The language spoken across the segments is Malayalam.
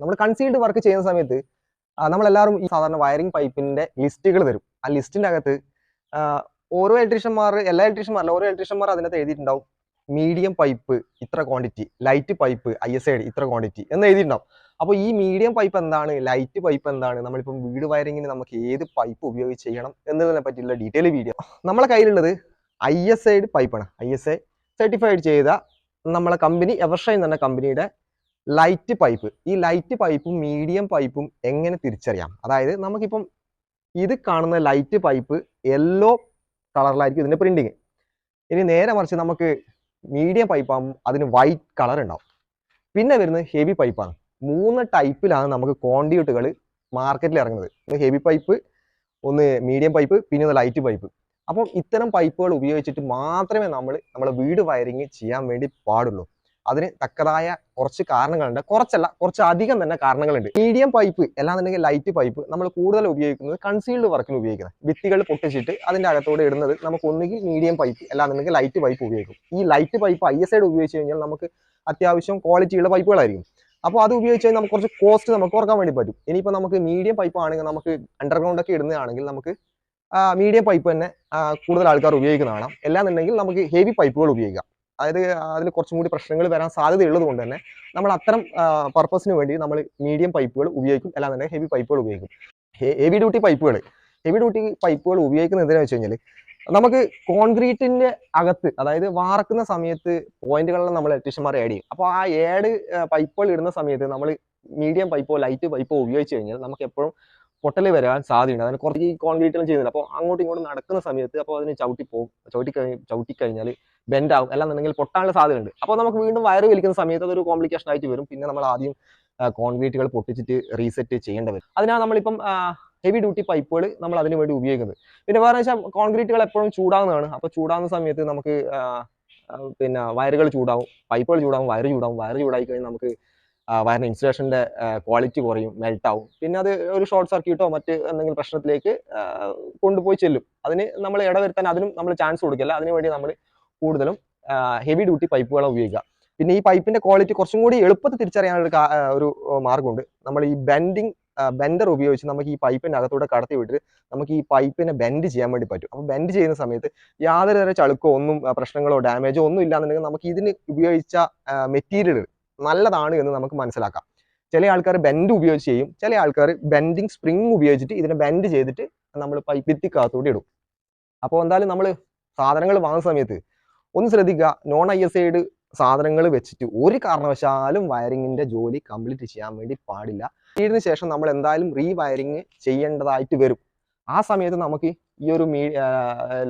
നമ്മൾ കൺസീൽഡ് വർക്ക് ചെയ്യുന്ന സമയത്ത് നമ്മളെല്ലാവരും ഈ സാധാരണ വയറിംഗ് പൈപ്പിന്റെ ലിസ്റ്റുകൾ തരും. ആ ലിസ്റ്റിന്റെ അകത്ത് ഓരോ ഇലക്ട്രീഷ്യന്മാർ എല്ലാ ഇലക്ട്രീഷ്യന്മാരല്ല ഓരോ ഇലക്ട്രീഷ്യന്മാർ അതിനകത്ത് എഴുതിയിട്ടുണ്ടാവും. മീഡിയം പൈപ്പ് ഇത്ര quantity light pipe I S I ഇത്ര ക്വാണ്ടിറ്റി എന്ന് എഴുതിയിട്ടുണ്ടാവും. അപ്പോൾ ഈ മീഡിയം പൈപ്പ് എന്താണ് ലൈറ്റ് പൈപ്പ് എന്താണ് നമ്മളിപ്പം വീട് വയറിങ്ങിന് നമുക്ക് ഏത് പൈപ്പ് ഉപയോഗിച്ച് ചെയ്യണം എന്നതിനെ പറ്റിയുള്ള ഡീറ്റെയിൽ വീഡിയോ നമ്മളെ കയ്യിലുള്ളത് ഐ എസ് ഐഡ് പൈപ്പാണ് ഐ എസ് ഐ സർട്ടിഫൈഡ് ചെയ്ത നമ്മളെ കമ്പനി എവർഷൈൻ എന്ന കമ്പനിയുടെ ലൈറ്റ് പൈപ്പ് ഈ ലൈറ്റ് പൈപ്പും മീഡിയം പൈപ്പും എങ്ങനെ തിരിച്ചറിയാം? അതായത് നമുക്കിപ്പം ഇത് കാണുന്ന ലൈറ്റ് പൈപ്പ് യെല്ലോ കളറിലായിരിക്കും ഇതിന്റെ പ്രിന്റിങ് ഇനി നേരെ മറിച്ച് നമുക്ക് മീഡിയം പൈപ്പാകുമ്പോൾ അതിന് വൈറ്റ് കളർ ഉണ്ടാവും. പിന്നെ വരുന്നത് ഹെവി പൈപ്പാണ് മൂന്ന് ടൈപ്പിലാണ് നമുക്ക് കോണ്ടിയൂട്ടുകൾ മാർക്കറ്റിൽ ഇറങ്ങുന്നത്. ഒന്ന് ഹെവി പൈപ്പ് ഒന്ന് മീഡിയം പൈപ്പ് പിന്നെ ഒന്ന് ലൈറ്റ് പൈപ്പ് അപ്പം ഇത്തരം പൈപ്പുകൾ ഉപയോഗിച്ചിട്ട് മാത്രമേ നമ്മൾ നമ്മളെ വീട് വയറിങ് ചെയ്യാൻ വേണ്ടി പാടുള്ളൂ. അതിന് തക്കതായ കുറച്ച് കാരണങ്ങളുണ്ട്. കുറച്ചല്ല കുറച്ച് അധികം തന്നെ കാരണങ്ങളുണ്ട്. മീഡിയം പൈപ്പ് അല്ലാന്നുണ്ടെങ്കിൽ ലൈറ്റ് പൈപ്പ് നമ്മൾ കൂടുതൽ ഉപയോഗിക്കുന്നത് കൺസീൽഡ് വർക്കിന് ഉപയോഗിക്കുന്നത്. ഭിത്തികൾ പൊട്ടിച്ചിട്ട് അതിന്റെ അകത്തോടെ ഇടുന്നത് നമുക്ക് ഒന്നുകിൽ മീഡിയം പൈപ്പ് അല്ലാന്നുണ്ടെങ്കിൽ ലൈറ്റ് പൈപ്പ് ഉപയോഗിക്കും. ഈ ലൈറ്റ് പൈപ്പ് ഐ എസ് ഐഡ് ഉപയോഗിച്ച് കഴിഞ്ഞാൽ നമുക്ക് അത്യാവശ്യം ക്വാളിറ്റിയുള്ള പൈപ്പുകളായിരിക്കും അപ്പോൾ അത് ഉപയോഗിച്ച് നമുക്ക് കുറച്ച് കോസ്റ്റ് നമുക്ക് കുറയ്ക്കാൻ വേണ്ടി പറ്റും. ഇനിയിപ്പോൾ നമുക്ക് മീഡിയം പൈപ്പ് ആണെങ്കിൽ നമുക്ക് അണ്ടർഗ്രൗണ്ട് ഒക്കെ ഇടുന്നതാണെങ്കിൽ നമുക്ക് മീഡിയം പൈപ്പ് തന്നെ കൂടുതൽ ആൾക്കാർ ഉപയോഗിക്കുന്നതാണ്. അല്ലാന്നുണ്ടെങ്കിൽ നമുക്ക് ഹെവി പൈപ്പുകൾ ഉപയോഗിക്കാം. അതായത് അതിൽ കുറച്ചും കൂടി പ്രശ്നങ്ങൾ വരാൻ സാധ്യതയുള്ളത് കൊണ്ട് തന്നെ നമ്മൾ അത്തരം പർപ്പസിന് വേണ്ടി നമ്മൾ മീഡിയം പൈപ്പുകൾ ഉപയോഗിക്കും. അല്ലാന്നുണ്ടെങ്കിൽ ഹെവി പൈപ്പുകൾ ഉപയോഗിക്കും. ഹെവി ഡ്യൂട്ടി പൈപ്പുകൾ ഹെവി ഡ്യൂട്ടി പൈപ്പുകൾ ഉപയോഗിക്കുന്നത് എന്തിനാ വെച്ച് കഴിഞ്ഞാൽ നമുക്ക് കോൺക്രീറ്റിന്റെ അകത്ത് അതായത് വാർക്കുന്ന സമയത്ത് പോയിന്റുകളെല്ലാം നമ്മൾ ഇലക്ട്രീഷ്യന്മാർ ആഡ് ചെയ്യും. അപ്പോൾ ആ ഏഡ് പൈപ്പുകൾ ഇടുന്ന സമയത്ത് നമ്മൾ മീഡിയം പൈപ്പോ ലൈറ്റ് പൈപ്പോ ഉപയോഗിച്ച് കഴിഞ്ഞാൽ നമുക്ക് എപ്പോഴും പൊട്ടൽ വരാൻ സാധ്യതയുണ്ട്. അതിന് കുറച്ച് കോൺക്രീറ്റിലും ചെയ്യുന്നില്ല അപ്പോൾ അങ്ങോട്ടും ഇങ്ങോട്ടും നടക്കുന്ന സമയത്ത് അപ്പോൾ അതിന് ചവിട്ടി പോകും. ചവിട്ടി കഴിഞ്ഞ് ചവിട്ടി കഴിഞ്ഞാൽ ബെൻഡ് ആവും. അല്ലാന്നുണ്ടെങ്കിൽ പൊട്ടാനുള്ള സാധ്യതയുണ്ട്. അപ്പോൾ നമുക്ക് വീണ്ടും വയറ് വലിക്കുന്ന സമയത്ത് അതൊരു കോംപ്ലിക്കേഷൻ ആയിട്ട് വരും. പിന്നെ നമ്മൾ ആദ്യം കോൺക്രീറ്റുകൾ പൊട്ടിച്ചിട്ട് റീസെറ്റ് ചെയ്യേണ്ടി വരും. അതിനാണ് നമ്മളിപ്പം ഹെവി ഡ്യൂട്ടി പൈപ്പുകൾ നമ്മൾ അതിന് വേണ്ടി ഉപയോഗിക്കുന്നത്. പിന്നെ വേറെ വെച്ചാൽ കോൺക്രീറ്റുകൾ എപ്പോഴും ചൂടാവുന്നതാണ്. അപ്പോൾ ചൂടാവുന്ന സമയത്ത് നമുക്ക് പിന്നെ വയറുകൾ ചൂടാവും പൈപ്പുകൾ ചൂടാവും വയറ് ചൂടാവും. വയറ് ചൂടായി കഴിഞ്ഞാൽ നമുക്ക് വയറിന് ഇൻസുലേഷന്റെ ക്വാളിറ്റി കുറയും മെൽട്ടാവും. പിന്നെ അത് ഒരു ഷോർട്ട് സർക്യൂട്ടോ മറ്റ് എന്തെങ്കിലും പ്രശ്നത്തിലേക്ക് കൊണ്ടുപോയി ചെല്ലും. അതിന് നമ്മൾ ഇടവരുത്താൻ അതിനും നമ്മൾ ചാൻസ് കൊടുക്കില്ല. അതിനു വേണ്ടി നമ്മൾ കൂടുതലും ഹെവി ഡ്യൂട്ടി പൈപ്പുകളാണ് ഉപയോഗിക്കുക. പിന്നെ ഈ പൈപ്പിന്റെ ക്വാളിറ്റി കുറച്ചും കൂടി എളുപ്പത്തിൽ തിരിച്ചറിയാനുള്ള ഒരു മാർഗമുണ്ട്. നമ്മൾ ഈ ബെൻഡിങ് ബെൻഡർ ഉപയോഗിച്ച് നമുക്ക് ഈ പൈപ്പിന്റെ അകത്തൂടെ കടത്തി വിട്ടിട്ട് നമുക്ക് ഈ പൈപ്പിനെ ബെൻഡ് ചെയ്യാൻ വേണ്ടി പറ്റും. അപ്പോൾ ബെൻഡ് ചെയ്യുന്ന സമയത്ത് യാതൊരു തരം ചളുക്കോ ഒന്നും പ്രശ്നങ്ങളോ ഡാമേജോ ഒന്നും ഇല്ലാന്നുണ്ടെങ്കിൽ നമുക്ക് ഇതിന് ഉപയോഗിച്ച മെറ്റീരിയൽ നല്ലതാണ് എന്ന് നമുക്ക് മനസ്സിലാക്കാം. ചില ആൾക്കാർ ബെൻഡ് ഉപയോഗിച്ച് ചെയ്യും ചില ആൾക്കാർ ബെൻഡിങ് സ്പ്രിങ് ഉപയോഗിച്ചിട്ട് ഇതിനെ ബെൻഡ് ചെയ്തിട്ട് നമ്മൾ പൈപ്പ് ഭിത്തിക്കകത്തൂടെ ഇടും. അപ്പോൾ എന്തായാലും നമ്മൾ സാധനങ്ങൾ വാങ്ങുന്ന സമയത്ത് ഒന്ന് ശ്രദ്ധിക്കുക നോൺ ഐ എസ് ഐഡ് സാധനങ്ങൾ വെച്ചിട്ട് ഒരു കാരണവശാലും വയറിങ്ങിന്റെ ജോലി കംപ്ലീറ്റ് ചെയ്യാൻ വേണ്ടി പാടില്ല. ഇതിന് ശേഷം നമ്മൾ എന്തായാലും റീ വയറിങ് ചെയ്യേണ്ടതായിട്ട് വരും. ആ സമയത്ത് നമുക്ക് ഈ ഒരു മീ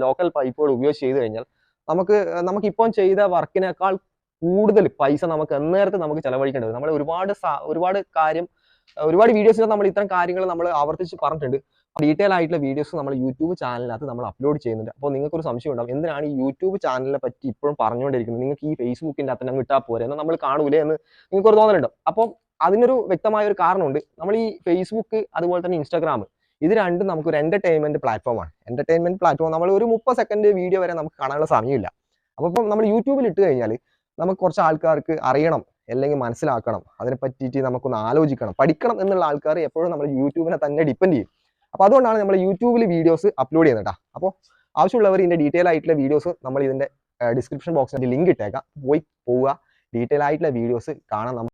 ലോക്കൽ പൈപ്പുകൾ ഉപയോഗിച്ച് ചെയ്ത് കഴിഞ്ഞാൽ നമുക്ക് നമുക്ക് ഇപ്പം ചെയ്ത വർക്കിനേക്കാൾ കൂടുതൽ പൈസ നമുക്ക് അന്നേരത്തെ നമുക്ക് ചെലവഴിക്കേണ്ടി വരും. നമ്മൾ ഒരുപാട് ഒരുപാട് കാര്യം ഒരുപാട് വീഡിയോസിൽ നമ്മൾ ഇത്തരം കാര്യങ്ങൾ നമ്മൾ ആവർത്തിച്ച് പറഞ്ഞിട്ടുണ്ട്. ഡീറ്റെയിൽ ആയിട്ടുള്ള വീഡിയോസ് നമ്മൾ യൂട്യൂബ് ചാനലിനകത്ത് നമ്മൾ അപ്ലോഡ് ചെയ്യുന്നുണ്ട്. അപ്പോൾ നിങ്ങൾക്ക് ഒരു സംശയം ഉണ്ടാവും എന്തിനാണ് ഈ യൂട്യൂബ് ചാനലിനെ പറ്റി ഇപ്പോഴും പറഞ്ഞുകൊണ്ടിരിക്കുന്നത്? നിങ്ങൾക്ക് ഈ ഫേസ്ബുക്കിന്റെ അകത്ത് അങ്ങ് ഇട്ടാൽ പോരെ? എന്ന് നമ്മൾ കാണൂലേ എന്ന് നിങ്ങൾക്ക് ഒരു തോന്നലുണ്ട്? അപ്പോൾ അതിനൊരു വ്യക്തമായ ഒരു കാരണമുണ്ട്. നമ്മൾ ഈ ഫേസ്ബുക്ക് അതുപോലെ തന്നെ ഇൻസ്റ്റാഗ്രാം ഇത് രണ്ടും നമുക്ക് ഒരു എന്റർടൈൻമെന്റ് പ്ലാറ്റ്ഫോമാണ് എന്റർടൈൻമെന്റ് പ്ലാറ്റ്ഫോം നമ്മൾ ഒരു മുപ്പത് സെക്കൻഡ് വീഡിയോ വരെ നമുക്ക് കാണാനുള്ള സമയമില്ല. അപ്പോൾ നമ്മൾ യൂട്യൂബിൽ ഇട്ട് കഴിഞ്ഞാൽ നമുക്ക് കുറച്ച് ആൾക്കാർക്ക് അറിയണം അല്ലെങ്കിൽ മനസ്സിലാക്കണം. അതിനെ പറ്റിയിട്ട് നമുക്കൊന്ന് ആലോചിക്കണം. പഠിക്കണം എന്നുള്ള ആൾക്കാർ എപ്പോഴും നമ്മൾ യൂട്യൂബിനെ തന്നെ ഡിപ്പെൻഡ് ചെയ്യും. അപ്പോൾ അതുകൊണ്ടാണ് നമ്മൾ യൂട്യൂബിൽ വീഡിയോസ് അപ്ലോഡ് ചെയ്യുന്നത് കേട്ടോ അപ്പോൾ ആവശ്യമുള്ളവർ ഇതിന്റെ ഡീറ്റെയിൽ ആയിട്ടുള്ള വീഡിയോസ് നമ്മൾ ഇതിന്റെ ഡിസ്ക്രിപ്ഷൻ ബോക്സിൽ ലിങ്ക് ഇട്ടേക്കാം. പോയി പോവുക. ഡീറ്റെയിൽ ആയിട്ടുള്ള വീഡിയോസ് കാണാൻ